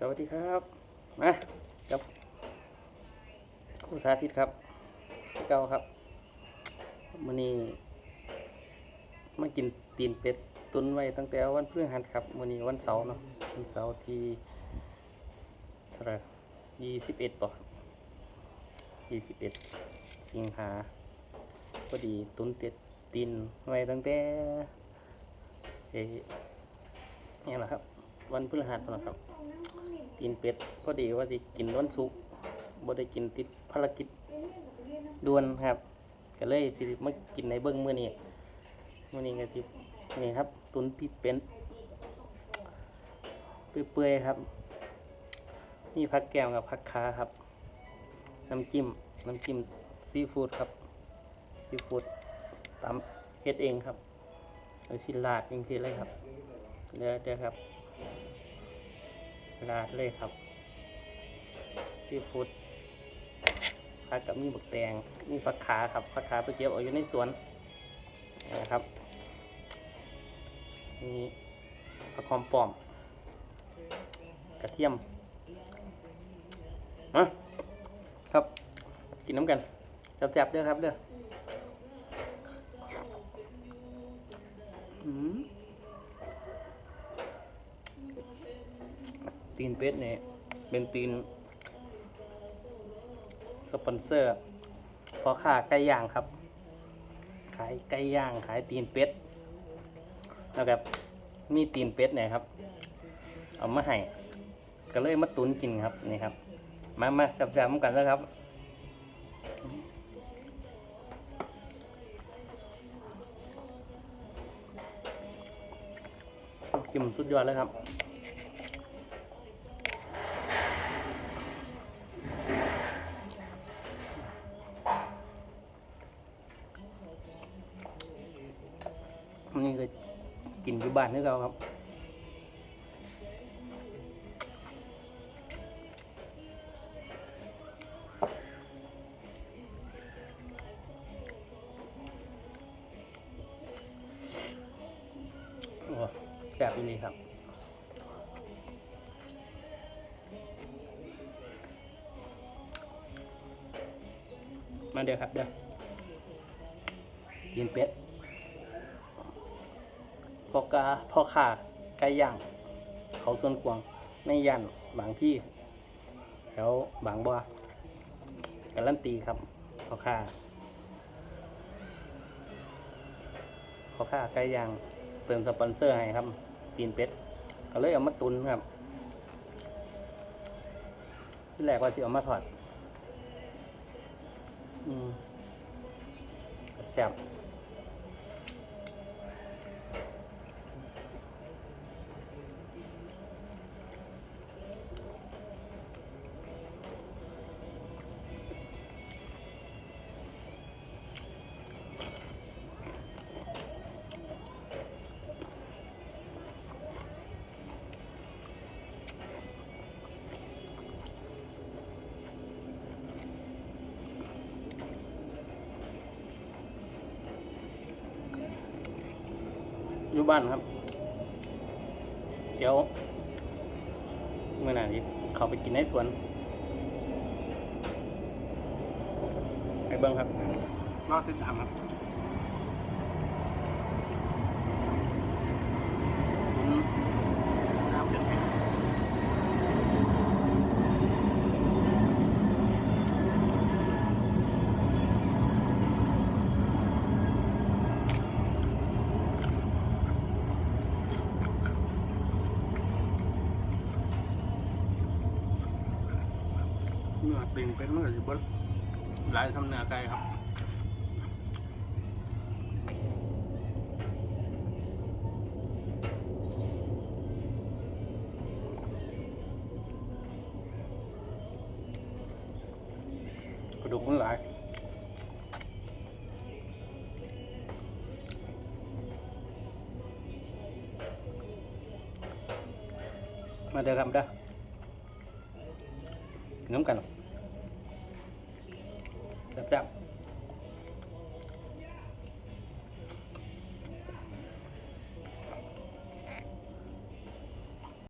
สวัสดีครับมาครับครูสาธิตครับเก้าครับมื้อนี้มากินตีนเป็ดตุนไว้ตั้งแต่วันพฤหัสครับมื้อนี้วันเสาร์เนาะวันเสาร์ที่เท่าไหร่ยี่สิบเอ็ดป่ะยี่สิบเอ็ดสิงหาพอดีตุนเป็ดตีนไว้ตั้งแต่เอ่อนี่แหละครับ วันพฤหัสนะครับตีนเป็ดพอดีว่าสิกินวันศุกร์บ่ได้กินติดภารกิจด่วนครับ ก็เลยสิมากินในเบิ้องมื้อนี้มื้อนี้ก็สินี่ครับ ตุนปีเป็นเปื่อยๆครับ นี่ผักแก้มกับผักขาครับ น้ำจิ้มน้ำจิ้มซีฟู้ดครับซีฟู้ดตามเฮ็ดเองครับเอาสิลาดจริงๆเลยครับเดี๋ยวเดี๋ยวครับ ราดเลยครับซีฟู้ดผักกับมีบักแตงมีผักขาครับผักขาไปเก็บเอาอยู่ในสวนนะครับมีผักหอมปอม กระเทียมอะครับ กินน้ำกันแซ่บๆเด้อครับเด้อ ตีนเป็ดเนี่ยเป็นตีน สปอนเซอร์พอค่าไก่ย่างครับ ขายไก่ย่างขายตีนเป็ดแล้วกับมีตีนเป็ดเนี่ยครับ เอามาให้ก็เลยมาตุนกินครับนี่ครับ มามาจับๆกันนะครับกิมสุดยอดเลยครับ นี่ก็กินอยู่บ้านนี่เราครับโอ้แซ่บอีหลีครับมาเดี๋ยวครับเดี๋ยวกินเป็ด พ่อกาพอขาไก่ย่าง เขาส่วนกวางในย่านบางพี่แถวบางบัวการันตีครับพ่อขาพ่อขาไก่ย่างเป็นสปอนเซอร์ให้ครับตีนเป็ดก็เลยเอามาตุนครับที่แรกว่าสิเอามาถอดอืมแซ่บ อยู่บ้านครับ เดี๋ยวเมื่อไหร่ที่เขาไปกินในสวนไปเบิ้งครับรอติดตามครับอืมน้ำจนแห้ง เนื้อติ่งเป็นเนื้อสิบนหลายทำเนื้อไก่ครับกระดูกมันหลายมาเด้อครับเด้อนน้ำกัน แซ่บๆ